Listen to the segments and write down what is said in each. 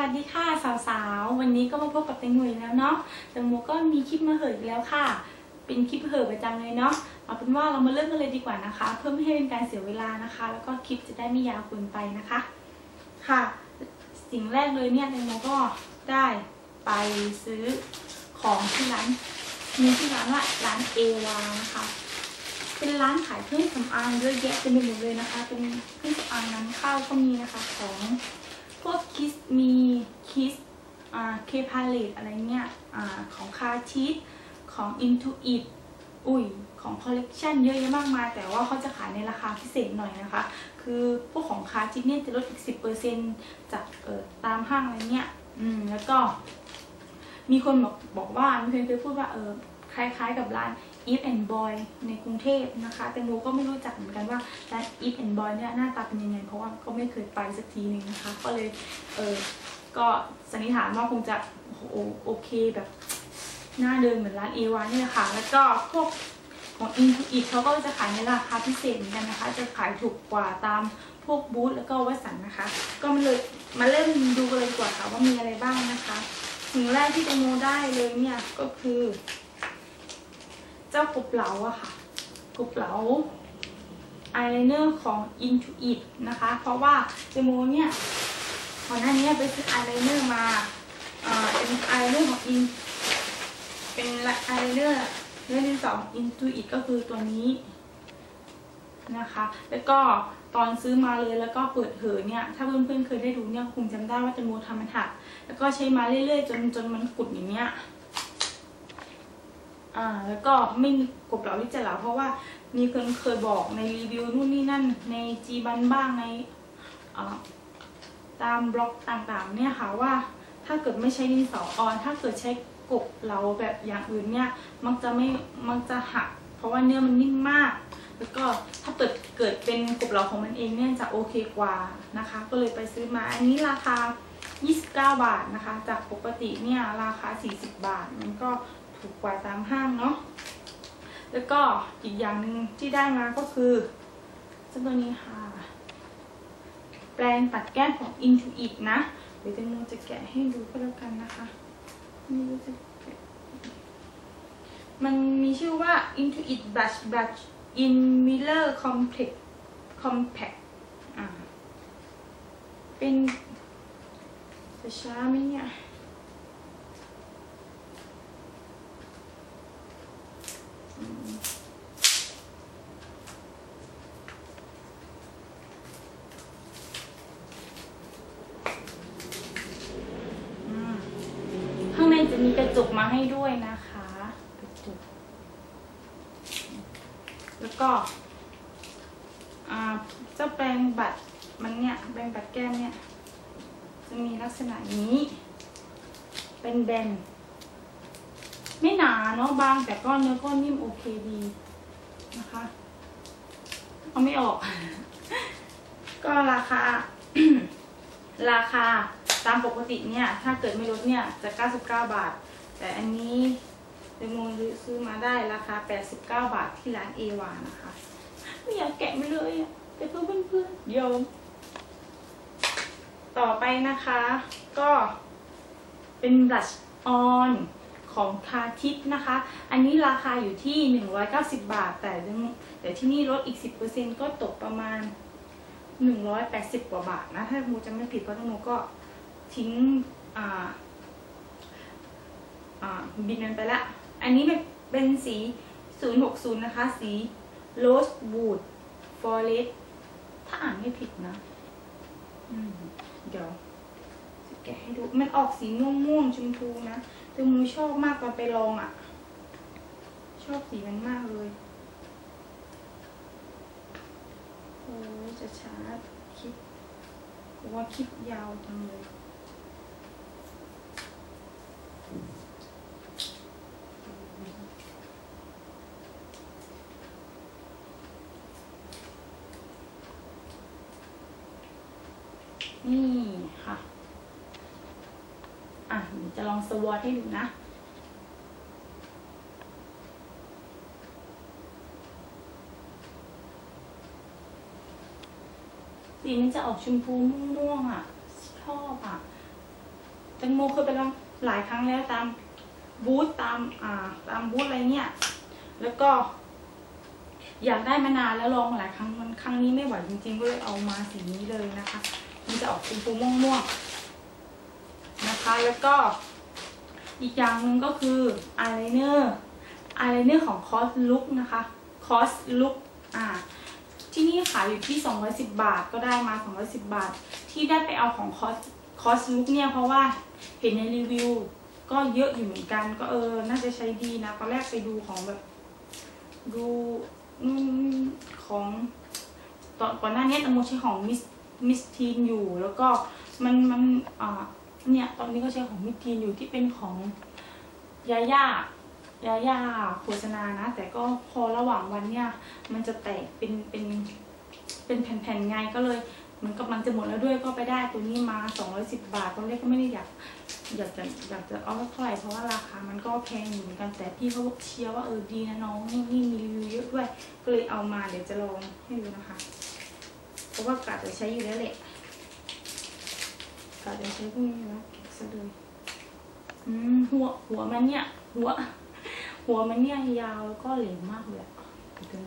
วัสดีค่ะสาวๆ วันนี้ก็มาพบกับแตงโมอีกแล้วเนาะแตงโมก็มีคลิปมาเหยอีกแล้วค่ะ เป็นคลิปเหยประจำเลยเนาะเอาเป็นว่าเรามาเริ่มกันเลยดีกว่านะคะ เพื่อไม่ให้เป็นการเสียเวลานะคะ แล้วก็คลิปจะได้ไม่ยาวเกินไปนะคะ ค่ะ สิ่งแรกเลยเนี่ยแตงโมก็ได้ไปซื้อของที่ร้านมีที่ร้านว่าร้านเอวานะคะ เป็นร้านขายเครื่องสำอางเยอะแยะเต็มไปหมดเลยนะคะ เป็นเครื่องสำอางน้ำเข้าก็มีนะคะของ พวกคิสมีคิสอ่าเคพาเลตอะไรเงี้ยอ่าของคาชิสของ Intuit อุ้ยของคอลเลกชันเยอะแยะมากมาย แต่ว่าเขาจะขายในราคาพิเศษหน่อยนะคะ คือพวกของคาชิสเนี่ยจะลดอีก 10%จากเออตามห้างอะไรเงี้ยอืมแล้วก็ มีคนบอกบอกว่ามีคนเคยพูดว่าเออคล้ายๆกับร้าน Eve and Boy ในกรุงเทพนะคะแต่โมก็ไม่รู้จักเหมือนกันว่าร้าน Eve and Boy เนี่ยหน้าตาเป็นยังไง เพราะว่าก็ไม่เคยไปสักทีหนึ่งนะคะ ก็เลยเออก็สันนิษฐานว่าคงจะโอโอเคแบบหน้าเดินเหมือนร้านเอวานี่แหละค่ะ แล้วก็พวกของ Intuit เขาก็จะขายในราคาพิเศษเหมือนกันนะคะ จะขายถูกกว่าตามพวกบูธแล้วก็วัสันนะคะ ก็มาเลยมาเริ่มดูกันเลยดีกว่าค่ะว่ามีอะไรบ้างนะคะสิ่งแรกที่แตงโมได้เลยเนี่ยก็คือ เจ้ากรุบเหลาอะค่ะกรุบเหลาอายไลเนอร์ของ Intuit นะคะ เพราะว่าแตงโมเนี่ยก่อนหน้านี้ไปซื้ออายไลเนอร์มาอ่าเป็นอายไลเนอร์ของ In เป็นอายไลเนอร์เรื่องที่สอง Intuit ก็คือตัวนี้นะคะ แล้วก็ตอนซื้อมาเลยแล้วก็เปิดเผยเนี่ยถ้าเพื่อนๆเคยได้ดูเนี่ยคงจำได้ว่าแตงโมทำมันหักแล้วก็ใช้มาเรื่อยๆ จนจนมันกุดอย่างเงี้ย อ่าแล้วก็ไม่มีกบเหลาที่จะเหลาเพราะว่ามีคนเคยบอกในรีวิวนู่นนี่นั่นในจีบันบ้างในตามบล็อกต่างๆเนี่ยค่ะว่าถ้าเกิดไม่ใช้ดินสอออน ถ้าเกิดใช้กบเหลาแบบอย่างอื่นเนี่ยมักจะไม่มักจะหัก เพราะว่าเนื้อมันนิ่มมาก แล้วก็ถ้าเปิดเกิดเป็นกบเหลาของมันเองเนี่ยจะโอเคกว่านะคะ ก็เลยไปซื้อมาอันนี้ราคา 29 บาทนะคะ จากปกติเนี่ยราคา 40 บาท มันก็ ถูกกว่าตามห้างเนาะแล้วก็อีกอย่างหนึ่งที่ได้มาก็คือเจ้าตัวนี้ค่ะ แปรงปัดแก้มของ Intuit นะ เดี๋ยวแตงโมจะแกะให้ดูก็แล้วกันนะคะไม่รู้จะแกะมันมีชื่อว่า Intuit Brush Brush in Miller Complex Compact อ่า เป็นจะช้าไหมเนี่ย อืมข้างใน จะมีกมาให้ด้วยนะคะกระจกแล้วก็เจ้าแปรงบัตรมันเนี่ยแปรงบัตรแก้มเนี่ย จะมีลักษณะนี้ เป็นแบนไม่หนาเนาะบางแต่ก็เนื้อก็นิ่มโอเคดีนะคะ เอาไม่ออก ก็ราคา ราคาตามปกติเนี่ย ถ้าเกิดไม่ลดเนี่ยจะ 99 บาท แต่อันนี้เดโมซื้อมาได้ราคา 89 บาทที่ร้านเอวานะคะ ไม่อยากแกะไม่เลยอะแต่เพื่อนเพื่อนโยม ต่อไปนะคะ ก็เป็นบลัชออนของคาทิปนะคะ อันนี้ราคาอยู่ที่ 190 บาท แต่แต่ที่นี่ลดอีก 10%ก็ตกประมาณ 180 กว่าบาทนะ ถ้ามูจะไม่ผิดเพราะทั้งมูก็ทิ้งอ่า บินมันไปละ อันนี้เป็นสี 060 นะคะ สี Rosewood Forest ถ้าอ่านไม่ผิดนะเดี๋ยวจะแกะให้ดู มันออกสีม่วงม่วงชมพูนะแต่มูชอบมากตอนไปลองอะ่ะ ชอบสีมันมากเลย โอ้จะช้าคลิปว่าคลิปยาวจังเลย นี่ค่ะ อะจะลองสวอตให้ดูนะสีมันจะออกชมพูม่วงๆอะ ชอบอะแตงโมเคยไปลองหลายครั้งแล้วตามบูธตามอ่า ตามบูธอะไรเนี่ย แล้วก็ อยากได้มานานแล้วลองหลายครั้งมันครั้งนี้ไม่ไหวจริงๆก็เลยเอามาสีนี้เลยนะคะ มันจะออกชมพูม่วงๆนะคะแล้วก็อีกอย่างหนึ่งก็คืออายไลเนอร์อายไลเนอร์ของคอสลุกนะคะคอสลุกอ่าที่นี่ขายอยู่ที่ 210 บาทก็ได้มา 210 บาท ที่ได้ไปเอาของคอสคอสลุกเนี่ยเพราะว่าเห็นในรีวิว ก็เยอะอยู่เหมือนกันก็เออ น่าจะใช้ดีนะตอนแรกไปดูของแบบ ดูของตอนก่อนหน้านี้แตงโมใช้ของมิส มิสทีนอยู่ แล้วก็มันมันอ่าเนี่ยตอนนี้ก็ใช้ของมิสทีนอยู่ที่เป็นของยาย่ายาย่าโฆษณานะ แต่ก็พอระหว่างวันเนี่ย มันจะแตกเป็นเป็นเป็นแผ่นๆไงก็เลยเหมันกำลังจะหมดแล้วด้วยก็ไปได้ตัวนี้มา 210 บาทตอนแรกก็ไม่ได้อยากอยากจะอยากจะเอาเท่าไหร่เพราะว่าราคามันก็แพงอยู่เหมือนกันแต่พี่เขาเชียร์ว่าเออดีนะน้องนี่นี่มีรีวิวเยอะด้วย ก็เลยเอามาเดี๋ยวจะลองให้ดูนะคะ เพราะว่ากะจะใช้อยู่แล้วแหละกะจะใช้พวกนี้แล้วเก็บซะเลยอืมหัวหัวมันเนี่ย หัว หัวมันเนี่ยยาวแล้วก็เหลวมากเลยอะดู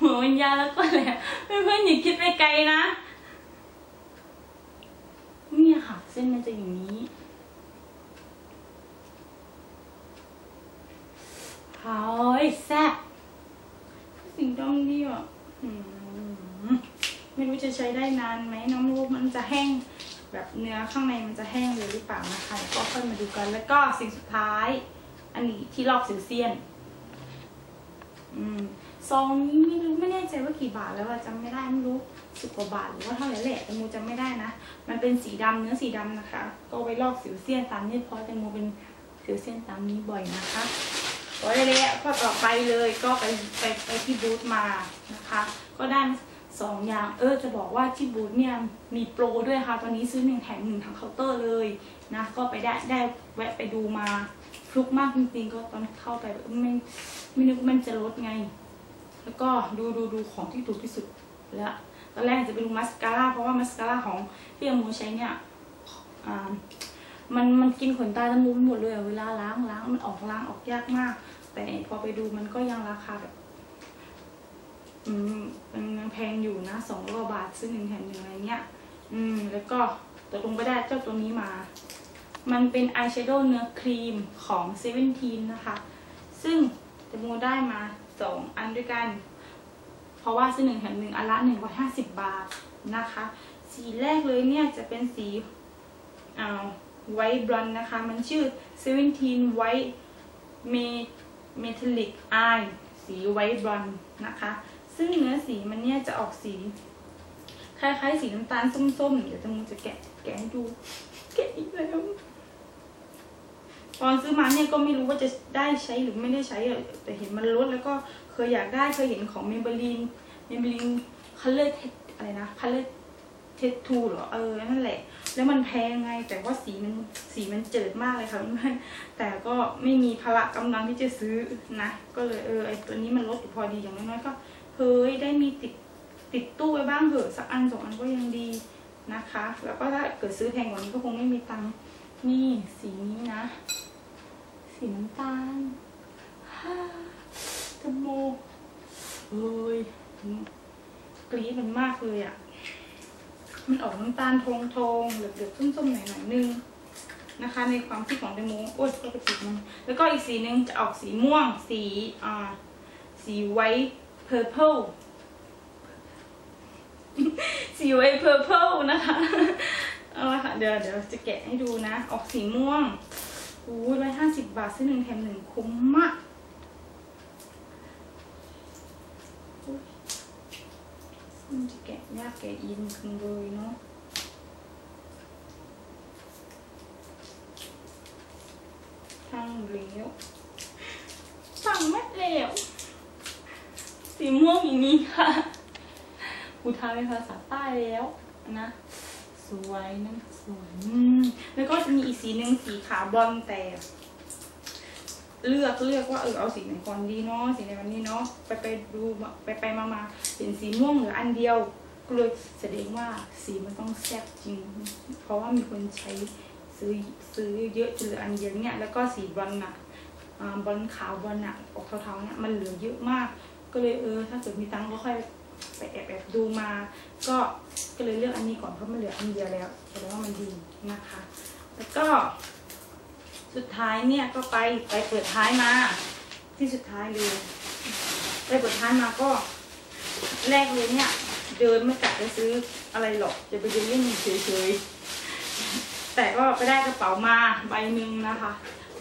หัวมันยาวแล้วก็แหลมเพื่อนๆอย่าคิดไปไกลนะเนี่ยค่ะ เส้นมันจะอย่างนี้เฮ้ยแซ่บสีดำดีอะอืมไม่รู้จะใช้ได้นานไหมน้ำรูปมันจะแห้งแบบเนื้อข้างในมันจะแห้งเลยหรือเปล่านะคะก็ค่อยมาดูกันแล้วก็สิ่งสุดท้าย อันนี้ที่ลอกสิวเซียนอืมซองนี้ไม่รู้ไม่แน่ใจว่ากี่บาทแล้วอะจำไม่ได้ไม่รู้สิบกว่าบาทหรือว่าเท่าไหร่แหละแตงโมจำไม่ได้นะ มันเป็นสีดำเนื้อสีดำนะคะ ก็ไว้ลอกสิวเซียนตามนี้เพราะแตงโมเป็นสิวเซียนตามนี้บ่อยนะคะก็ได้แล้วข้อต่อไปเลยก็ไปไปไปที่บูธมานะคะ ก็ได้มาส องอย่าง เออจะบอกว่าที่บูธเนี่ยมีโปรด้วยค่ะ ตอนนี้ซื้อหนึ่งแถมหนึ่งทางเคาน์เตอร์เลยนะก็ไปได้ได้แวะไปดูมาฟลุกมากจริงๆก็ตอนเข้าไปแบบไม่ไม่นึกว่ามันจะลดไง แล้วก็ดูดูดูของที่ถูกที่สุดแล้วตอนแรกจะไปดูมัสคาร่าเพราะว่ามัสคาร่าของที่อโมใช้เนี่ยมันมันกินขนตาจมูกไปหมดเลยเวลาล้างล้างมันออกล้างออกยากมาก แต่พอไปดูมันก็ยังราคาแบบ มันยังแพงอยู่นะสองร้อยบาทซื้อหนึ่งแถมหนึ่งอะไรเงี้ย อืม แล้วก็ตกลงไปได้เจ้าตัวนี้มา มันเป็นอายแชโดว์เนื้อครีมของเซเว่นทีนนะคะ ซึ่งแตงโมได้มาสองอันด้วยกัน เพราะว่าซื้อหนึ่งแถมหนึ่งอันละหนึ่งร้อยห้าสิบบาทนะคะ สีแรกเลยเนี่ยจะเป็นสีอ่าไวท์บรอนนะคะ มันชื่อ17 White Metallic Eye สีไวท์บรอนนะคะ ซึ่งเนื้อสีมันเนี่ยจะออกสี คล้ายๆ สีน้ำตาลส้มๆ เดี๋ยวจะมูจะแกะแกะให้ดู แกะอีกแล้ว ตอนซื้อมาเนี่ยก็ไม่รู้ว่าจะได้ใช้หรือไม่ได้ใช้แต่เห็นมันลดแล้วก็เคยอยากได้เคยเห็นของเมเบลีนเมเบลีนคัลเลอร์อะไรนะคัลเลอร์เททูเหรอเออนั่นแหละ แล้วมันแพงไง แต่ว่าสีมันสีมันเจิดมากเลยค่ะเพื่อนแต่ก็ไม่มีพละกำลังที่จะซื้อนะ ก็เลยเออไอตัวนี้มันลดอยู่พอดีอย่างน้อยๆก็เฮ้ยได้มีติดติดตู้ไว้บ้างเถอะสักอันสองอันก็ยังดีนะคะ แล้วก็ถ้าเกิดซื้อแพงกว่านี้ก็คงไม่มีตังค์นี่สีนี้นะ สีน้ำตาลฮ่าตะโมเอ้ยกรี๊ดมันมากเลยอะ่ะ มันออกน้ำตาลทองทองเหลือบๆส้มๆหน่อยหน่อยนึงนะคะ ในความคิดของแตงโมโอ้ยก็ไปติดมันแล้วก็อีกสีหนึ่งจะออกสีม่วง สีอ่าสีไวท์เพอร์เพลสีไวท์เพอร์เพลนะคะเอาละค่ะเดี๋ยวเดี๋ยวจะแกะให้ดูนะ ออกสีม่วงอู้ร้อยห้าสิบบาทซื้อหนึ่งแถมหนึ่งคุ้มมากอุ๊ย มันจะแกะยากแกะยินคึงเลยเนาะทางเหลวสั่งไม่เหลวสีม่วงอย่างนี้ค่ะกูทาเป็นภาษาใต้แล้วนะ สวยนั่นสวยแล้วก็จะมีอีกสีหนึ่งสีขาวบอลแต่ เลือกเลือกว่าเออเอาสีไหนก่อนดีเนาะสีไหนวันนี้เนาะไปไปดูไปไปมามาเห็นสีม่วงเหลืออันเดียวก็เลยแสดงว่าสีมันต้องแซ่บจริง เพราะว่ามีคนใช้ซื้อซื้อเยอะจนเหลืออันเดียวเนี่ยแล้วก็สีบอลน่ะบอลขาวบอลน่ะออกเทาๆเนี่ยมันเหลือเยอะมาก ก็เลยเออ ถ้าเกิดมีตังค์ก็ค่อยไปแอบแอบดูมา ก็ก็เลยเลือกอันนี้ก่อนเพราะมันเหลืออันเดียวแล้วแสดงว่ามันดีนะคะ แล้วก็ สุดท้ายเนี่ยก็ไปไปเปิดท้ายมา ที่สุดท้ายเลยไปเปิดท้ายมาก็ แรกเลยเนี่ย เดินไม่กะจะซื้ออะไรหรอกจะไปเดินเล่นเฉยๆแต่ก็ไปได้กระเป๋ามาใบหนึ่งนะคะ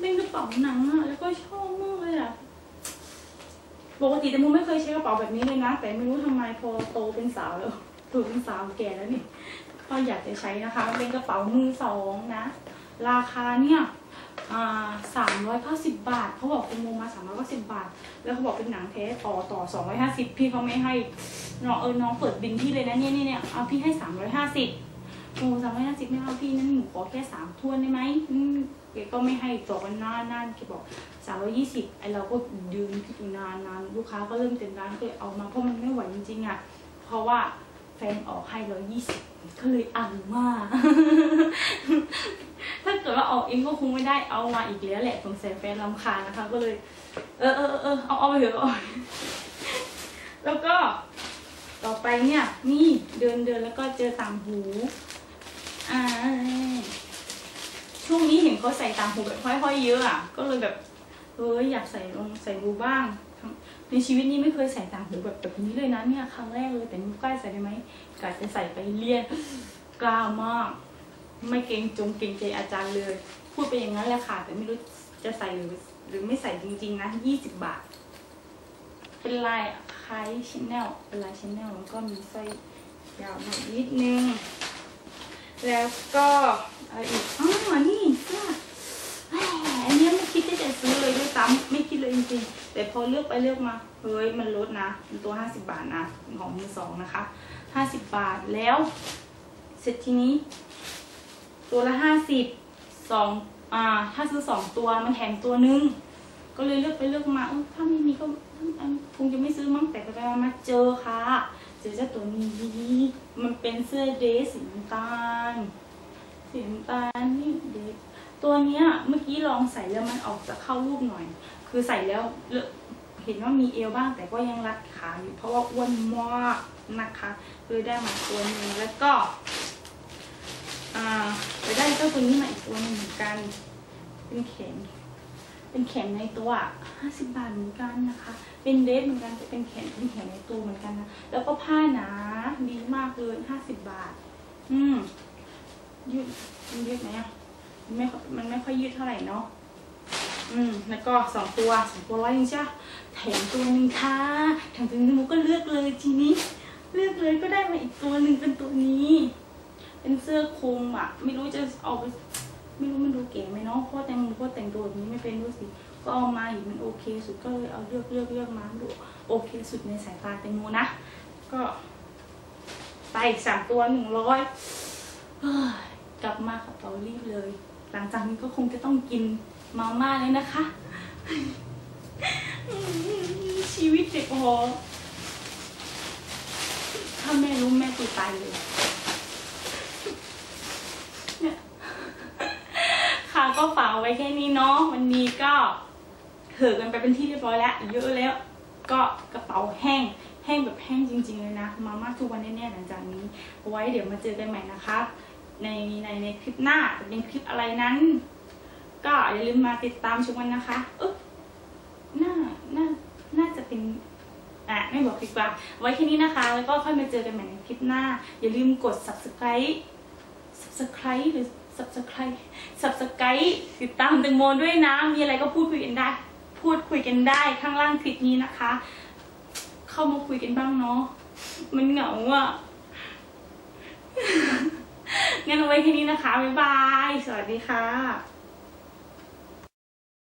เป็นกระเป๋าหนังอะแล้วก็ชอบมากเลยอะปกติแต่มูไม่เคยใช้กระเป๋าแบบนี้เลยนะ แต่ไม่รู้ทำไมพอโตเป็นสาวแล้วโตเป็นสาวแก่แล้วนี่ก็อยากจะใช้นะคะ มันเป็นกระเป๋ามือสองนะ ราคาเนี่ย สามร้อยเก้าสิบบาทเขาบอกเป็นโมมาสามร้อยเก้าสิบบาท แล้วเขาบอกเป็นหนังแท้ต่อต่อสองร้อยห้าสิบพี่เขาไม่ให้น้องเออน้องเปิดบินพี่เลยนะเนี่ยเนี่ยเนี่ยเอาพี่ให้สามร้อยห้าสิบโอ้สามร้อยห้าสิบไม่เอาพี่นั้นหนูขอแค่สามทวนได้ไหมอืมแกก็ไม่ให้ต่อกันนานนานแกบอกสามร้อยยี่สิบไอเราก็ยืนอยู่นานนานลูกค้าก็เริ่มเต็มร้านก็เลยเอามาเพราะมันไม่ไหวจริงๆอะเพราะว่า แฟนออกให้ร้อยยี่สิบก็เลยอังมาก ถ้าเกิดว่าออกเองก็คงไม่ได้เอามาอีกแล้วแหละสงสัยแฟนลำคาญนะคะ ก็เลย เออเออเออเออเอาเอาไปเถอะเอาแล้วก็ต่อไปเนี่ย นี่เดินเดินแล้วก็เจอต่างหู อ่า ช่วงนี้เห็นเขาใส่ต่างหูแบบห้อยๆเยอะอะ ก็เลยแบบเอออยากใส่ลงใส่ดูบ้าง ในชีวิตนี้ไม่เคยใส่ต่างหูแบบแบบนี้เลยนะเนี่ยครั้งแรกเลยแต่ไม่กล้าใส่ได้ไหมกะจะใส่ไปเรียนกล้ามาก ไม่เกรงจงเกรงใจอาจารย์เลย พูดไปอย่างนั้นแหละค่ะ แต่ไม่รู้จะใส่หรือหรือไม่ใส่จริง ๆนะยี่สิบบาท เป็นลายคล้ายชิ้นแนลเป็นลายชิ้นแนลแล้วก็มีสร้อยยาวหน่อยนิดนึง แล้วก็อะไรอีกอ๋อนี่เสื้อแหมอันเนี้ยไม่ คิดจะซื้อเลยด้วยซ้ำไม่คิดเลยจริงๆ แต่พอเลือกไปเลือกมาเฮ้ยมันลดนะเป็นตัวห้าสิบาทนะของมือสองนะคะห้าสิบบาทแล้ว เสร็จทีนี้ ตัวละห้าสิบสองอ่าถ้าซื้อสองตัวมันแถมตัวนึง ก็เลยเลือกไปเลือกมาเออถ้าไม่มีก็คงจะไม่ซื้อมั้งแต่ไปมาเจอค่ะเจอเจ้าตัวนี้มันเป็นเสื้อเดรสสีน้ำตาลสีน้ำตาลนี่เด็ก ตัวเนี้ยเมื่อกี้ลองใส่แล้วมันออกจะเข้ารูปหน่อย คือใส่แล้วเห็นว่ามีเอวบ้างแต่ก็ยังรัดขาอยู่เพราะว่าอ้วนมากนะคะเลยได้มาตัวหนึงแล้วก็อ่าไปได้เจ้าตัวนี้มาอีกตัวหนึงเหมือนกัน เป็นแขนเป็นแขนในตัวห้าสิบบาทเหมือนกันนะคะ เป็นเดสเหมือนกันจะเป็นแขนเป็นแขนในตัวเหมือนกันนะแล้วก็ผ้าหนาดีมากเลยห้าสิบบาท อืมยืดยืดไหมอะ ไม่มันไม่ค่อยยืดเท่าไหร่เนาะอืมแล้วก็สองตัวสองตัวร้อยหนึงใช่ปะแถมตัวหนึ่งค่ะแถมตัวหนึงมุกก็เลือกเลยทีนี้ เลือกเลยก็ได้มาอีกตัวหนึ่งเป็นตัวนี้ เป็นเสื้อคลุมอะไม่รู้จะเอาไปไม่รู้มันดูเก๋ไหมเนาะเพราะแต่งมเพราะแต่งตัวแบบนี้ไม่เป็นด้วยสิก็เอามาอยู่มันโอเคสุดก็เลยเอาเลือกเลือกเลือกมาดูโอเคสุดในสายตาแตงโมนะก็ ไปอีกสามตัวหนึ่งร้อยกลับมากับเตารีบเลย หลังจากนี้ก็คงจะต้องกินมาม่าเลยนะคะ ชีวิตเด็กพอถ้าแม่รู้แม่ตุยตายเลยเนี่ยค่ะก็ฝากไว้แค่นี้เนาะวันนี้ก็เหิอกันไปเป็นที่เรียบร้อยแล้วเยอะแล้ว ก็กระเป๋าแห้งแห้งแบบแห้งจริง ๆ เลยนะ มาม่าทุกวันแน่ๆหลังจากนี้ไว้เดี๋ยวมาเจอกันใหม่นะคะ ในในในคลิปหน้าจะเป็นคลิปอะไรนั้น ก็อย่าลืมมาติดตามชมกันนะคะเอ๊ะน่าน่าน่าจะเป็นอะไม่บอกดีกว่า ไว้แค่นี้นะคะ แล้วก็ค่อยมาเจอกันใหม่ในคลิปหน้า อย่าลืมกด subscribe subscribe หรือ subscribe subscribe ติดตามแตงโมด้วยนะ มีอะไรก็พูดคุยกันได้ พูดคุยกันได้ข้างล่างคลิปนี้นะคะ เข้ามาคุยกันบ้างเนาะมันเหงาอะ งั้นเอาไว้แค่นี้นะคะ บ๊ายบาย สวัสดีค่ะ